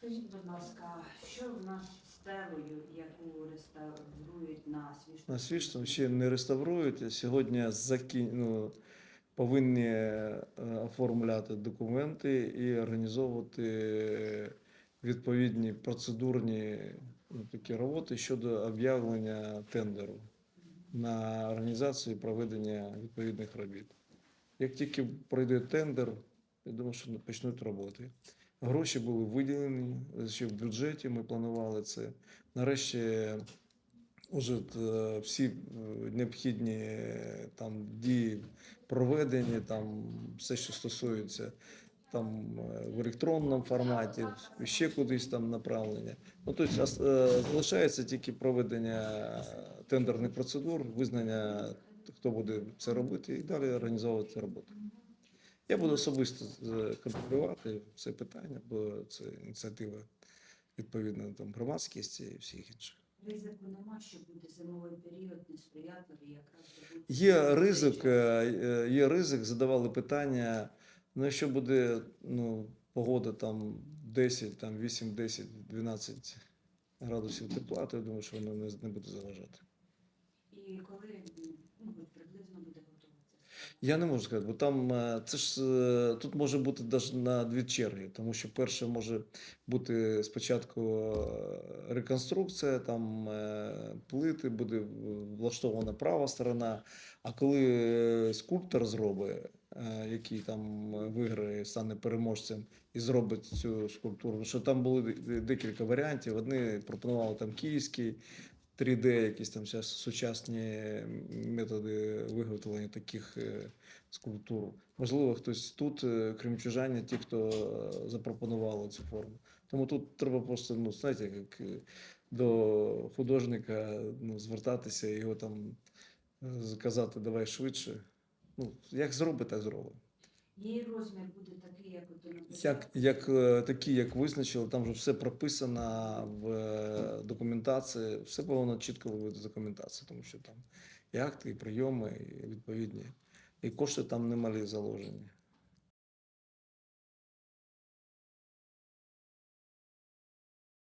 Скажіть, будь ласка, що в нас з стелею, яку реставрують на свіжу? На свічну ще не реставрують. Сьогодні закін... ну, повинні е, оформляти документи і організовувати відповідні процедурні ну, такі роботи щодо об'явлення тендеру на організацію і проведення відповідних робіт. Як тільки пройде тендер, я думаю, що почнуть роботи. Гроші були виділені ще в бюджеті. Ми планували це. Нарешті Уже е, всі е, необхідні е, там дії проведені, там все, що стосується там в електронному форматі, ще кудись там направлення. Ну тобто залишається тільки проведення тендерних процедур, визнання, хто буде це робити, і далі організовувати роботу. Я буду особисто контролювати це питання, бо це ініціатива відповідно там громадськості і всіх інших. Ризику нема, що буде зимовий період несприятливий, якраз до Є ризик, е, е, є ризик, задавали питання. Ну, якщо буде ну, погода там 10, там 8, 10, 12 градусів тепла, то я думаю, що воно не, не буде заважати. І коли ну, от приблизно буде готуватися? Я не можу сказати, бо там е, це ж е, тут може бути навіть на дві черги, тому що перше може бути спочатку е, реконструкція, там плити, буде влаштована права сторона. А коли скульптор зробить, який там виграє, стане переможцем і зробить цю скульптуру, що там були декілька варіантів. Одні пропонували там київський. 3D, якісь там сучасні методи виготовлення таких е, скульптур. Можливо, хтось тут, е, кримчужані, ті, хто е, запропонували цю форму. Тому тут треба просто, ну, знаєте, як до художника ну, звертатися і його там е, казати давай швидше. Ну, як зробить, так зробить. Її розмір буде такий, як от Як, як такі, як визначили, там вже все прописано в е, документації, все повинно чітко вивести документацію, тому що там і акти, і прийоми, і відповідні. І кошти там немалі заложені.